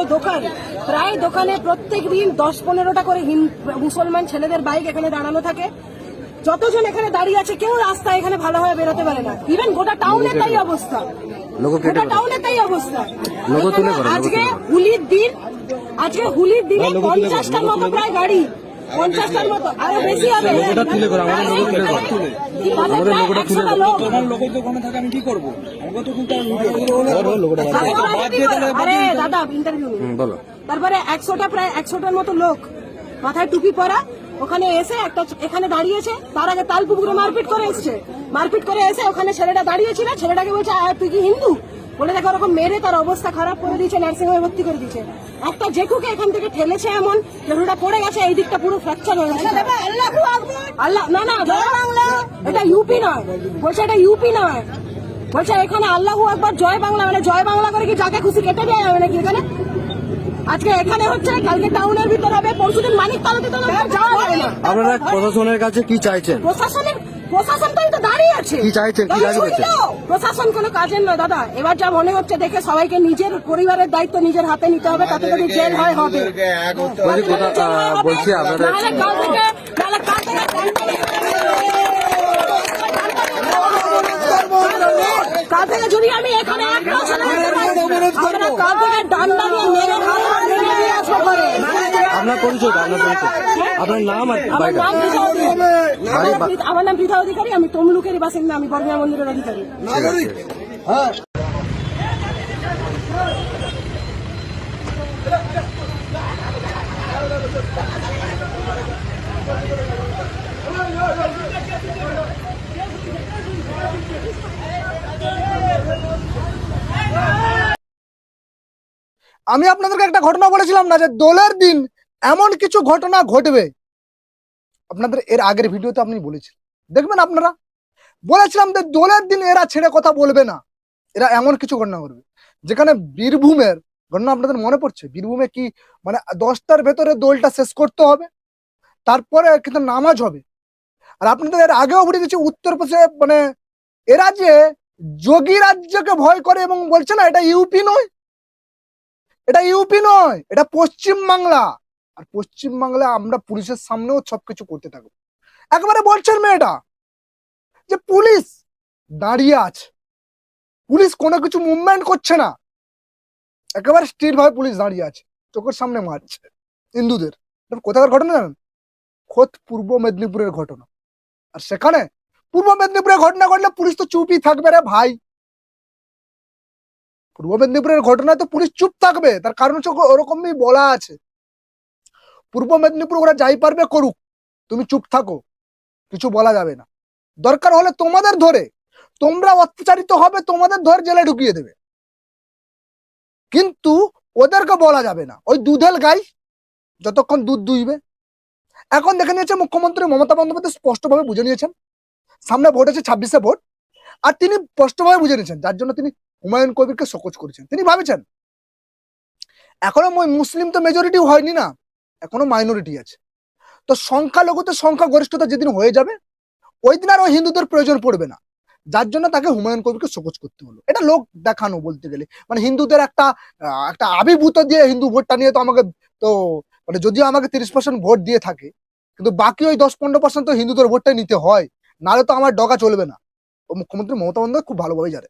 এগুলো দোকান। প্রায় দোকানে প্রত্যেক দিন দশ পনেরোটা করে মুসলমান ছেলেদের বাইক এখানে দাঁড়ানো থাকে। যতজন এখানে দাঁড়িয়ে আছে কেউ রাস্তা এখানে ভালোভাবে বেরোতে পারে না। ইভেন গোটা টাউনের তাই অবস্থা। গোটা। টাউনের তাই অবস্থা। আজকে হুলির দিন আজকে হুলির দিনে পঞ্চাশটার মতো প্রায় গাড়ি। পঞ্চাশটার মতো আরও বেশি হবে। লোগোটা তুলে করো, আমাদের লোগো তুলে করো। আমাদের লোগোটা তুলে করো। তোমার লোক। তো ওখানে থাকে আমি কি করব? আমাকে তো কিন্তু আরে দাদা ইন্টারভিউ বলো। তারপরে একশোটা প্রায় একশোটার মতো লোক মাথায় টুপি পরা ওখানে এসে একটা এখানে দাঁড়িয়েছে তার আগে তাল পুকুরে মারপিট করে এসছে। মারপিট করে এসে ওখানে ছেলেটা দাঁড়িয়েছিল ছেলেটাকে বলছে "আয়, তুই কি হিন্দু? বলে দেখো ওরকম মেরে তার অবস্থা খারাপ করে দিয়েছে নার্সিং হোমে ভর্তি করে দিয়েছে। একটা জেঠুকে এখান থেকে ঠেলেছে এমন জেঠুটা পড়ে গেছে এই দিকটা পুরো ফ্র্যাকচার হয়ে গেছে। আল্লাহ না না এটা ইউপি নয় বলছে এটা ইউপি নয়। বলছে এখানে আল্লাহু একবার জয় বাংলা মানে জয় বাংলা করে কি যাকে খুশি কেটে দেওয়া যাবে নাকি এখানে? আজকে এখানে হচ্ছে কালকে টাউনের ভিতর হবে পরশুদিন মানিক তালাতে তো যাওয়া যাবে না। আপনারা প্রশাসনের কাছে কি চাইছেন? প্রশাসনের প্রশাসন তো দাঁড়িয়ে আছে। কি চাইছেন? কি দাবি প্রশাসন কোনো কাজের নয় দাদা। এবার যা মনে হচ্ছে দেখে সবাইকে নিজের পরিবারের দায়িত্ব নিজের হাতে নিতে হবে তাতে যদি জেল হয় হবে। বলছি কোথা বলছি আপনাদের কাল থেকে কাল থেকে কাল থেকে যদি আমি এখানে এক বছর কাল থেকে ডান্ডা দিয়ে মেরে হাত পা ভেঙে দিয়ে আসব ঘরে। আপনার পরিচয় আপনার পরিচয়। আপনার নাম আর আমার বাড়িটা। নাম পৃথা অধিকারী। আমার বা- পৃথা- নাম পৃথা অধিকারী আমি তমলুকেরই বাসিন্দা আমি বর্মিয়া মন্দিরের অধিকারী। আমি আপনাদেরকে একটা ঘটনা বলেছিলাম না যে দোলের দিন এমন কিছু ঘটনা ঘটবে। আপনাদের এর আগের ভিডিওতে আপনি বলেছিলেন। দেখবেন আপনারা? বলেছিলাম যে দোলের দিন এরা ছেড়ে কথা বলবে না। এরা এমন কিছু ঘটনা করবে যেখানে বীরভূমের, ঘটনা আপনাদের মনে পড়ছে? বীরভূমে কি মানে দশটার ভেতরে দোলটা শেষ করতে হবে? তারপরে কিন্তু নামাজ হবে। আর আপনাদের এর আগেও বলে দিচ্ছি উত্তরপ্রদেশে মানে এরা যে যোগী রাজ্যকে ভয় করে এবং বলছে না, এটা ইউপি নয়। এটা ইউপি নয়, এটা পশ্চিম বাংলা। আর পশ্চিম বাংলা আমরা পুলিশের সামনেও সবকিছু করতে থাকব। একেবারে বলছেন মেয়েটা যে পুলিশ দাঁড়িয়ে আছে। পুলিশ কোনো কিছু মুভমেন্ট করছে না। একেবারে স্ট্রিট ভাবে পুলিশ দাঁড়িয়ে আছে। চোখের সামনে মারছে হিন্দুদের। কোথাকার ঘটনা জানেন? খোদ পূর্ব মেদিনীপুরের ঘটনা। আর সেখানে পূর্ব মেদিনীপুরের ঘটনা ঘটলে পুলিশ তো চুপই থাকবে রে ভাই। পূর্ব মেদিনীপুরের ঘটনায় তো পুলিশ চুপ থাকবে। তার কারণ হচ্ছে ওরকমই বলা আছে। পূর্ব মেদিনীপুর ওরা যাই পারবে করুক। তুমি চুপ থাকো, কিছু বলা যাবে না। দরকার হলে তোমাদের ধরে, তোমরা অত্যাচারিত হবে, তোমাদের ধরে জেলে ঢুকিয়ে দেবে। কিন্তু ওদেরকে বলা যাবে না। ওই দুধেল গাই, যতক্ষণ দুধ দুইবে। এখন দেখে নিয়েছে মুখ্যমন্ত্রী মমতা বন্দ্যোপাধ্যায় স্পষ্টভাবে বুঝে নিয়েছেন। সামনে ভোট আছে ছাব্বিশে ভোট। আর তিনি স্পষ্টভাবে বুঝে নিয়েছেন, যার জন্য তিনি হুমায়ুন কবিরকে সকোচ করেছেন। তিনি ভাবেছেন, এখনও মুসলিম তো মেজরিটি হয়নি না। এখনও মাইনরিটি আছে। তো সংখ্যালঘুতে সংখ্যা গরিষ্ঠতা যেদিন হয়ে যাবে ওই দিন আর ওই হিন্দুদের প্রয়োজন পড়বে না। যার জন্য তাকে হুমায়ুন কবিরকে সকোচ করতে হলো। এটা লোক দেখানো বলতে গেলে। মানে হিন্দুদের একটা একটা আবির্ভূত দিয়ে হিন্দু ভোটটা নিয়ে তো আমাকে তো মানে যদিও আমাকে তিরিশ পার্সেন্ট ভোট দিয়ে থাকে, কিন্তু বাকি ওই দশ পনেরো পার্সেন্ট তো হিন্দুদের ভোটটাই নিতে হয়। নাহলে তো আমার ডগা চলবে না। ও মুখ্যমন্ত্রী মমতা বন্দ্যোপাধ্যায় খুব ভালোভাবে জানে।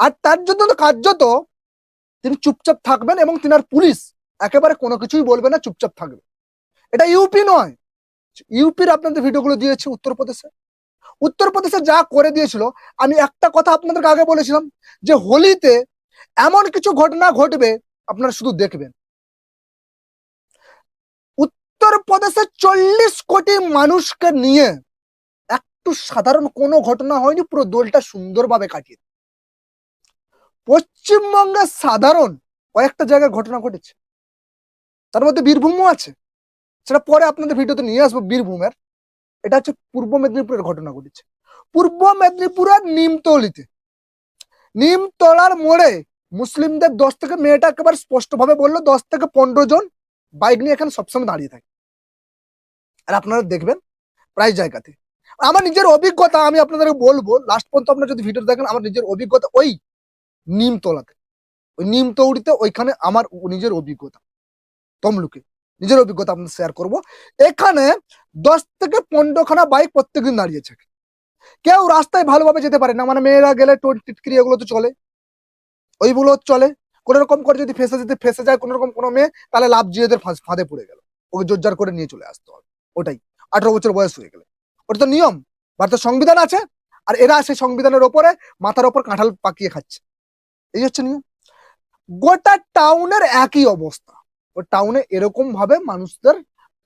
আর তার জন্য তো কার্যত তিনি চুপচাপ থাকবেন এবং তিনার পুলিশ একেবারে কোনো কিছুই বলবে না, চুপচাপ থাকবে। এটা ইউপি নয়। ইউপির আপনাদের ভিডিওগুলো দিয়েছে উত্তরপ্রদেশে। উত্তরপ্রদেশে যা করে দিয়েছিল, আমি একটা কথা আপনাদেরকে আগে বলেছিলাম, যে হোলিতে এমন কিছু ঘটনা ঘটবে, আপনারা শুধু দেখবেন। উত্তরপ্রদেশে চল্লিশ কোটি মানুষকে নিয়ে একটু সাধারণ কোনো ঘটনা হয়নি, পুরো দোলটা সুন্দরভাবে কাটিয়ে। পশ্চিমবঙ্গে সাধারণ কয়েকটা জায়গায় ঘটনা ঘটেছে। তার মধ্যে বীরভূমও আছে। সেটা পরে আপনাদের ভিডিওতে নিয়ে আসব বীরভূমের। এটা হচ্ছে পূর্ব মেদিনীপুরের ঘটনা ঘটেছে। পূর্ব মেদিনীপুরের নিমতলিতে, নিমতলার মোড়ে মুসলিমদের দশ থেকে, মেয়েটা একেবারে স্পষ্টভাবে বলল, দশ থেকে পনেরো জন বাইক নিয়ে এখানে সবসময় দাঁড়িয়ে থাকে। আর আপনারা দেখবেন প্রায় জায়গাতে। আমার নিজের অভিজ্ঞতা আমি আপনাদের বলব লাস্ট পর্যন্ত আপনারা যদি ভিডিও দেখেন, আমার নিজের অভিজ্ঞতা ওই নিমতলাতে। ওই নিম তৌড়িতে ওইখানে আমার নিজের অভিজ্ঞতা। তমলুকে। নিজের অভিজ্ঞতা আপনার শেয়ার করব। এখানে দশ থেকে পনেরোখানা বাইক প্রত্যেকদিন দাঁড়িয়েছে কেউ রাস্তায় ভালোভাবে যেতে পারে না। মানে মেয়েরা গেলে টোল টিটকিরি এগুলো তো চলে। ওইগুলো চলে। কোন রকম করে যদি ফেসে যেতে, ফেসে যায় কোন রকম কোনো মেয়ে, তাহলে লাভ জিয়েদের ফাঁদে পড়ে গেল। ওকে জোরজার করে নিয়ে চলে আসতে হবে। ওটাই। আঠারো বছর বয়স হয়ে গেলে। ওটা তো নিয়ম। ভারতের সংবিধান আছে। আর এরা সেই সংবিধানের ওপরে মাথার ওপর কাঁঠাল পাকিয়ে খাচ্ছে। এই হচ্ছে নিয়ম। গোটা টাউনের একই অবস্থা। টাউনে এরকম ভাবে মানুষদের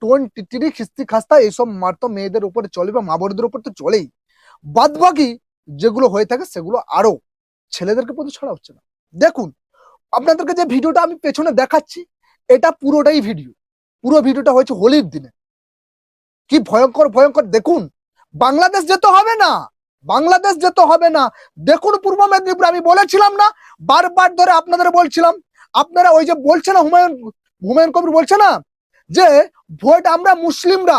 টোন টিটিরি খিস্তি খাস্তা এইসব মারতো মেয়েদের উপরে চলে বা মা বোনদের উপর তো চলেই। বাদ বাকি যেগুলো হয়ে থাকে সেগুলো আরও। ছেলেদেরকে প্রতি ছড়া হচ্ছে না। দেখুন, আপনাদেরকে যে ভিডিওটা আমি পেছনে দেখাচ্ছি, এটা পুরোটাই ভিডিও পুরো ভিডিওটা হয়েছে হোলির দিনে। কি ভয়ঙ্কর ভয়ঙ্কর। দেখুন, বাংলাদেশ যেতে হবে না। বাংলাদেশ যেতে হবে না। দেখুন, পূর্ব মেদিনীপুর আমি বলেছিলাম না, বারবার ধরে আপনাদের বলছিলাম। আপনারা ওই যে বলছে না হুমায়ুন হুমায়ুন কবির বলছে না যে ভোট আমরা মুসলিমরা,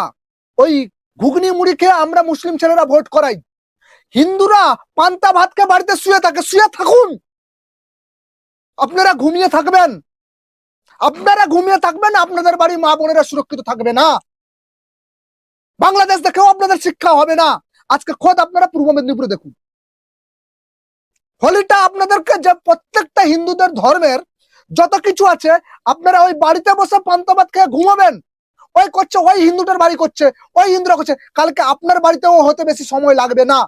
ওই ঘুগনি মুড়ি খেয়ে আমরা মুসলিম ছেলেরা ভোট করাই। হিন্দুরা পান্তা ভাতকে বাড়িতে শুয়ে থাকে, শুয়ে থাকুন। আপনারা ঘুমিয়ে থাকবেন। আপনারা ঘুমিয়ে থাকবেন, আপনাদের বাড়ি মা বোনেরা সুরক্ষিত থাকবে না। বাংলাদেশ দেখেও আপনাদের শিক্ষা হবে না। আজকে খোদ আপনারা পূর্ব মেদিনীপুরে দেখুন। হোলিটা আপনাদেরকে যে প্রত্যেকটা হিন্দুদের ধর্মের যত কিছু আছে, আপনারা ওই বাড়িতে বসে পান্তাবাদ খেয়ে ঘুমাবেন। ওই করছে, ওই হিন্দুটার বাড়ি করছে, ওই হিন্দুরা করছে। কালকে আপনার বাড়িতেও হতে বেশি সময় লাগবে না।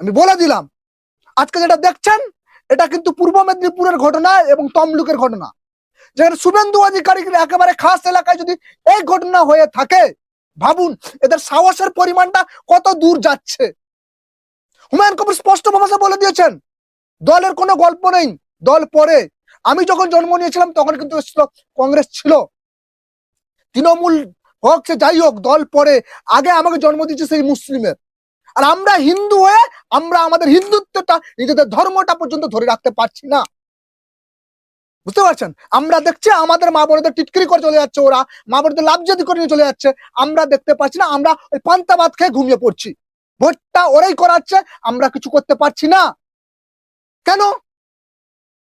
আমি বলে দিলাম। আজকে যেটা দেখছেন, এটা কিন্তু পূর্ব মেদিনীপুরের ঘটনা এবং তমলুকের ঘটনা। যেখানে শুভেন্দু অধিকারীর একেবারে খাস এলাকায় যদি এই ঘটনা হয়ে থাকে, ভাবুন, এদের সাহসের পরিমাণটা কত দূর যাচ্ছে। হুমায়ুন কবির স্পষ্ট ভাষা বলে দিয়েছেন, দলের কোনো গল্প নেই। দল পরে আমি যখন জন্ম নিয়েছিলাম, তখন কিন্তু কংগ্রেস ছিল। তৃণমূল হোক সে যাই হোক, দল পরে আগে আমাকে জন্ম দিয়েছে সেই মুসলিমের। আর আমরা হিন্দু হয়ে, আমরা আমাদের হিন্দুত্বটা, নিজেদের ধর্মটা পর্যন্ত ধরে রাখতে পারছি না। বুঝতে পারছেন? আমরা দেখছি আমাদের মা বোনদের টিটকিরি করে চলে যাচ্ছে ওরা, মা বোনদের লাভজাতি করে নিয়ে চলে যাচ্ছে। আমরা দেখতে পাচ্ছি না, আমরা ওই পান্তা ভাত খেয়ে ঘুমিয়ে পড়ছি। ভোটটা ওরাই করাচ্ছে, আমরা কিছু করতে পারছি না। কেন?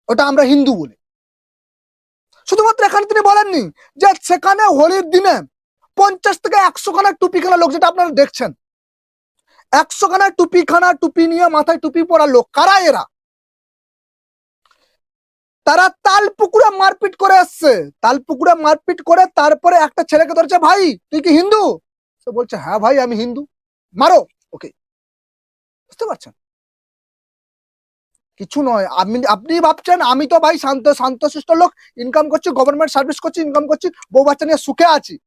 ওটা আমরা হিন্দু বলি। শুধুমাত্র এখানে তিনি বলেননি যে সেখানে হোলির দিনে পঞ্চাশ থেকে একশো খানা টুপি খানা লোক, যেটা আপনারা দেখছেন। একশো খানা টুপি খানা টুপি নিয়ে মাথায় টুপি পরা লোক, কারা এরা? তারা তাল পুকুরে মারপিট করে আসছে তাল পুকুরে মারপিট করে তারপরে একটা ছেলেকে ধরছে, ভাই, তুই কি হিন্দু? সে বলছে হ্যাঁ ভাই, আমি হিন্দু। মারো, ওকে। বুঝতে পারছেন? কিছু নয়। আপনি আপনি ভাবছেন, আমি তো ভাই শান্ত, শান্তশিষ্ট লোক ইনকাম করছি গভর্নমেন্ট সার্ভিস করছি ইনকাম করছি, বউ বাচ্চা নিয়ে সুখে আছি।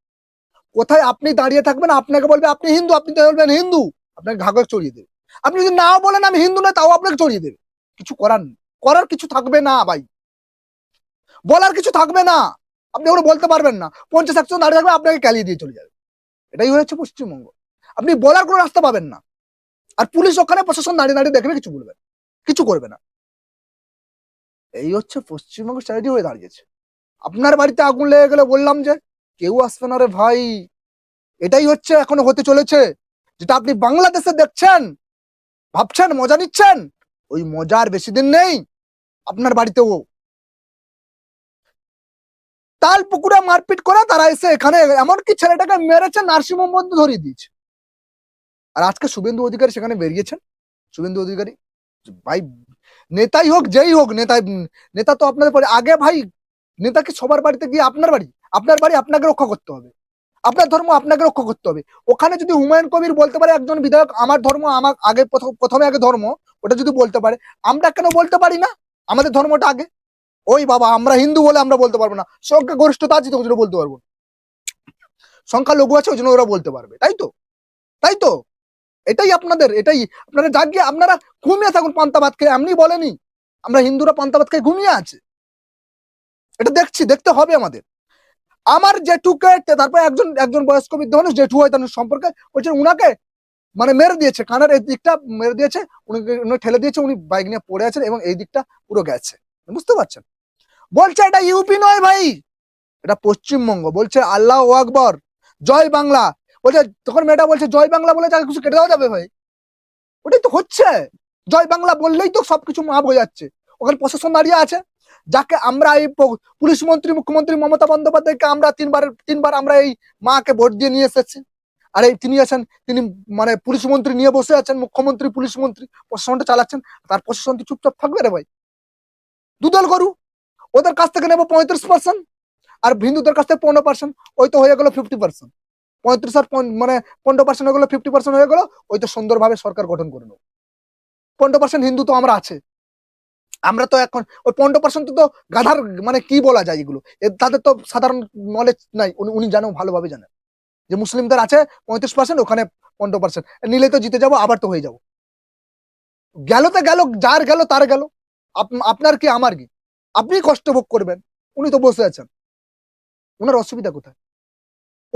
কোথায় আপনি দাঁড়িয়ে থাকবেন? আপনাকে বলবে, আপনি হিন্দু, আপনি তো বলবেন হিন্দু। আপনাকে ঘাগর চড়িয়ে দেবে। আপনি যদি নাও বলেন, আমি হিন্দু নয়, তাও আপনাকে চড়িয়ে দেবে। কিছু করার করার কিছু থাকবে না ভাই। বলার কিছু থাকবে না। আপনি ওগুলো বলতে পারবেন না। পঞ্চাশ, একশো দাঁড়িয়ে থাকবে, আপনাকে ক্যালিয়ে দিয়ে চলে যাবে। এটাই হয়েছে পশ্চিমবঙ্গ। আপনি বলার কোনো রাস্তা পাবেন না। আর পুলিশ ওখানে প্রশাসন দাঁড়িয়ে দাঁড়িয়ে দেখবে, কিছু বলবে না। কিছু করবে না। এই হচ্ছে পশ্চিমবঙ্গ স্ট্র্যাটেজি হয়ে দাঁড়িয়েছে। আপনার বাড়িতে আগুন লেগে গেলে বললাম যে, কেউ আসবে না রে ভাই। এটাই হচ্ছে এখন হতে চলেছে। যেটা আপনি বাংলাদেশে দেখছেন, ভাবছেন, মজা নিচ্ছেন, ওই মজার বেশি দিন নেই আপনার বাড়িতেও। তাল পুকুরে মারপিট করে তারা এসে এখানে, এমনকি ছেলেটাকে মেরেছে নার্সিং হোম পর্যন্ত ধরিয়ে দিয়েছে। আর আজকে শুভেন্দু অধিকারী সেখানে বেরিয়েছেন। শুভেন্দু অধিকারী, ভাই নেতাই হোক, যেই হোক নেতা নেতা তো আপনাদের পরে। আগে ভাই, নেতাকে সবার বাড়িতে গিয়ে আপনার বাড়ি আপনার বাড়ি আপনাকে রক্ষা করতে হবে। আপনার ধর্ম আপনাকে রক্ষা করতে হবে। ওখানে যদি হুমায়ুন কবির বলতে পারে একজন বিধায়ক, আমার ধর্ম, আমার আগে প্রথম- আগে ধর্ম, ওটা যদি বলতে পারে, আমরা কেন বলতে পারি না? আমাদের ধর্মটা আগে। ওই বাবা, আমরা হিন্দু বলে আমরা বলতে পারব না। সংখ্যা গরিষ্ঠতা আছে তো ওই বলতে পারব। সংখ্যা লঘু আছে ওই জন্য ওরা বলতে পারবে। তাই তো? তাই তো? এটাই আপনাদের, এটাই। আপনারা জাগিয়ে, আপনারা ঘুমিয়ে থাকুন, পান্তা ভাত খেয়ে। এমনি বলেনি, আমরা হিন্দুরা পান্তা ভাত খেয়ে ঘুমিয়ে আছে। এটা দেখছি, দেখতে হবে আমাদের। আমার জেঠুকে তারপর একজন একজন বয়স্ক বৃদ্ধ মানুষ, জেঠু হয় তার সম্পর্কে বলছেন উনাকে মানে মেরে দিয়েছে, কানের এই দিকটা মেরে দিয়েছে উনি ঠেলে দিয়েছে, উনি বাইক নিয়ে পড়ে আছেন এবং এই দিকটা পুরো গেছে। বুঝতে পারছেন? বলছে, এটা ইউপি নয় ভাই, এটা পশ্চিমবঙ্গ। বলছে, আল্লাহ আকবর, জয় বাংলা। বলছে, তখন মেয়েটা বলছে, জয় বাংলা বলে তাকে কিছু কেটে দেওয়া যাবে ভাই? ওটাই তো হচ্ছে। জয় বাংলা বললেই তো সবকিছু মাপ হয়ে যাচ্ছে। ওখানে প্রশাসন দাঁড়িয়ে আছে। যাকে আমরা এই পুলিশ মন্ত্রী, মুখ্যমন্ত্রী মমতা বন্দ্যোপাধ্যায়কে আমরা তিনবার তিনবার আমরা এই মাকে ভোট দিয়ে নিয়ে এসেছি। আর এই তিনি আছেন, তিনি মানে পুলিশ মন্ত্রী নিয়ে বসে আছেন, মুখ্যমন্ত্রী, পুলিশ মন্ত্রী, প্রশাসনটা চালাচ্ছেন। তার প্রশাসন চুপচাপ থাকবে রে ভাই। দুদল গরু, ওদের কাছ থেকে নেব পঁয়ত্রিশ পার্সেন্ট আর হিন্দুদের কাছ থেকে পনেরো পার্সেন্ট ওই তো হয়ে গেল ফিফটি পার্সেন্ট পঁয়ত্রিশ আর মানে পনেরো পার্সেন্ট হয়ে গেলো ফিফটি পার্সেন্ট হয়ে গেলো ওই তো সুন্দরভাবে সরকার গঠন করে নেব। পনেরো পার্সেন্ট হিন্দু তো আমরা আছে। আমরা তো এখন, ওই পনেরো পার্সেন্ট তো গাধার মানে কি বলা যায় এগুলো? তাদের তো সাধারণ নলেজ নাই, উনি জানেও ভালোভাবে জানেন। যে মুসলিমদের আছে পঁয়ত্রিশ পার্সেন্ট ওখানে পনেরো পার্সেন্ট নিলে তো জিতে যাব, আবার তো হয়ে যাব। গেল তো গেল, যার গেল তার গেল। আপ- আপনার কি, আমার কি? আপনি কষ্ট ভোগ করবেন। উনি তো বসে আছেন। ওনার অসুবিধা কোথায়?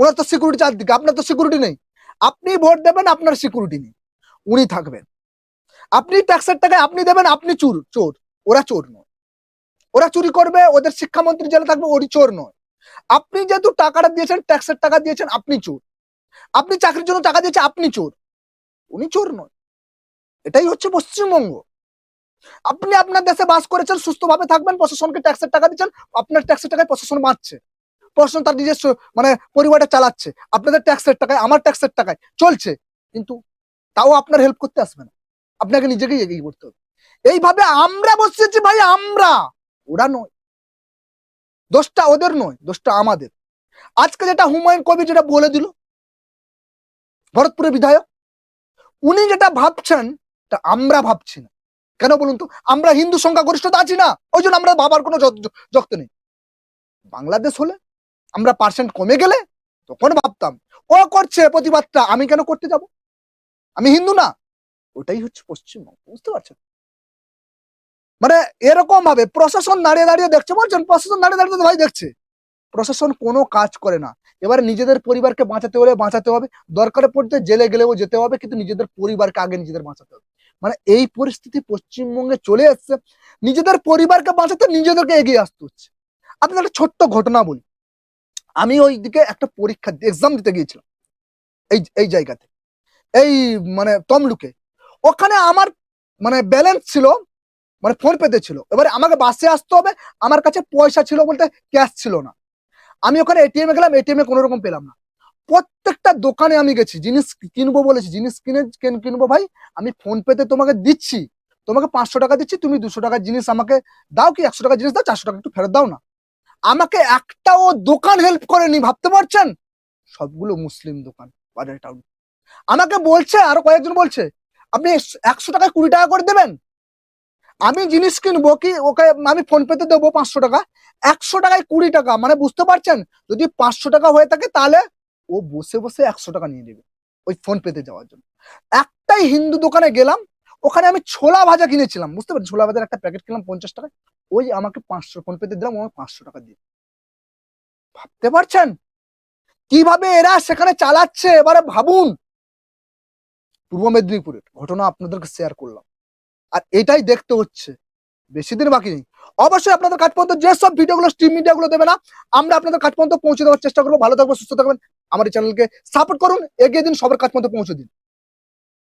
ওনার তো সিকিউরিটি চারদিকে আপনার তো সিকিউরিটি নেই। আপনি ভোট দেবেন, আপনার সিকিউরিটি নেই। উনি থাকবেন। আপনি ট্যাক্সের টাকায় আপনি দেবেন, আপনি চোর চোর। ওরা চোর নয়। ওরা চুরি করবে, ওদের শিক্ষামন্ত্রী জেলে থাকবে, ওরই চোর নয়। আপনি যেহেতু টাকাটা দিয়েছেন ট্যাক্সের টাকা দিয়েছেন, আপনি চোর। আপনি চাকরির জন্য টাকা দিয়েছেন, আপনি চোর। উনি চোর নয়। এটাই হচ্ছে পশ্চিমবঙ্গ। আপনি আপনার দেশে বাস করেছেন, সুস্থভাবে থাকবেন, প্রশাসনকে ট্যাক্সের টাকা দিচ্ছেন আপনার ট্যাক্সের টাকায় প্রশাসন বাঁচছে। প্রশাসন তার নিজস্ব মানে পরিবারটা চালাচ্ছে। আপনাদের ট্যাক্সের টাকায়, আমার ট্যাক্সের টাকায় চলছে। কিন্তু তাও আপনার হেল্প করতে আসবে না। আপনাকে নিজেকেই এগিয়ে করতে হবে। এইভাবে আমরা বসেছি ভাই, আমরা। ওরা নয়। দোষটা ওদের নয়, দোষটা আমাদের। আজকে যেটা হুমায়ুন কবি যেটা বলে দিল, ভরতপুরের বিধায়ক, উনি যেটা ভাবছেন, তা আমরা ভাবছি না। কেন বলুন তো? আমরা হিন্দু সংখ্যা গরিষ্ঠতা আছি না। ওই জন্য আমরা বাবার কোনো যত্ন নেই। বাংলাদেশ হলে আমরা পার্সেন্ট কমে গেলে তখন ভাবতাম, ও করছে প্রতিবাদটা, আমি কেন করতে যাব? আমি হিন্দু না। ওটাই হচ্ছে পশ্চিমবঙ্গ, বুঝতে পারছেন? মানে এরকম ভাবে প্রশাসন দাঁড়িয়ে দাঁড়িয়ে দেখছে, বলছেন প্রশাসন দাঁড়িয়ে দাঁড়িয়ে ভাই দেখছে। প্রশাসন কোনো কাজ করে না। এবারে নিজেদের পরিবারকে বাঁচাতে হলে বাঁচাতে হবে, দরকারে পড়তে জেলে গেলেও যেতে হবে, কিন্তু নিজেদের পরিবারকে আগে নিজেদের বাঁচাতে হবে। মানে এই পরিস্থিতি পশ্চিমবঙ্গে চলে এসছে, নিজেদের পরিবারকে বাঁচাতে নিজেদেরকে এগিয়ে আসতে হচ্ছে। আপনাদের একটা ছোট্ট ঘটনা বলি। আমি ওই দিকে একটা পরীক্ষা এক্সাম দিতে গিয়েছিলাম। এই এই জায়গাতে। এই মানে তমলুকে। ওখানে আমার মানে ব্যালেন্স ছিল মানে ফোন পেতে ছিল। এবারে আমাকে বাসে আসতে হবে, আমার কাছে পয়সা ছিল বলতে ক্যাশ ছিল না। আমি ওখানে এটিএম গেলাম এটিএম কোনো রকম পেলাম না। প্রত্যেকটা দোকানে আমি গেছি, জিনিস কিনবো বলেছি, জিনিস কিনে, কেন- কিনবো ভাই, আমি ফোন পেতে তোমাকে দিচ্ছি। তোমাকে পাঁচশো টাকা দিচ্ছি, তুমি দুশো টাকার জিনিস আমাকে দাও কি, একশো টাকার জিনিস দাও, চারশো টাকা একটু ফেরত দাও না। আমাকে একটা ও দোকান হেল্প করেনি, ভাবতে পারছেন? সবগুলো মুসলিম দোকান, বাজার টাউন আমাকে বলছে, আরও কয়েকজন বলছে, আপনি একশো টাকায় কুড়ি টাকা করে দেবেন? আমি জিনিস কিনবো কি, ওকে আমি ফোন পেতে দেবো পাঁচশো টাকা। একশো টাকায় কুড়ি টাকা মানে বুঝতে পারছেন? যদি পাঁচশো টাকা হয়ে থাকে, তাহলে ও বসে বসে একশো টাকা নিয়ে নেবে, ওই ফোন পেতে যাওয়ার জন্য। একটাই হিন্দু দোকানে গেলাম ওখানে আমি ছোলা ভাজা কিনেছিলাম, বুঝতে পারছি ছোলা ভাজার একটা প্যাকেট কিনলাম পঞ্চাশ টাকায়। ওই আমাকে পাঁচশো ফোন পেতে দিলাম ও আমাকে পাঁচশো টাকা দিয়ে। ভাবতে পারছেন? কীভাবে এরা সেখানে চালাচ্ছে? এবারে ভাবুন। পূর্ব মেদিনীপুরের ঘটনা আপনাদেরকে শেয়ার করলাম। আর এটাই দেখতে হচ্ছে। বেশি দিন বাকি নেই। অবশ্যই আপনাদের কাজ পর্যন্ত যেসব ভিডিওগুলো স্ট্রিম মিডিয়াগুলো দেবে না, আমরা আপনাদের কাজ পর্যন্ত পৌঁছে দেওয়ার চেষ্টা করব। ভালো থাকবেন, সুস্থ থাকবেন। আমার এই চ্যানেলকে সাপোর্ট করুন, এগিয়ে দিন, সবার কাজ পর্যন্ত পৌঁছে দিন।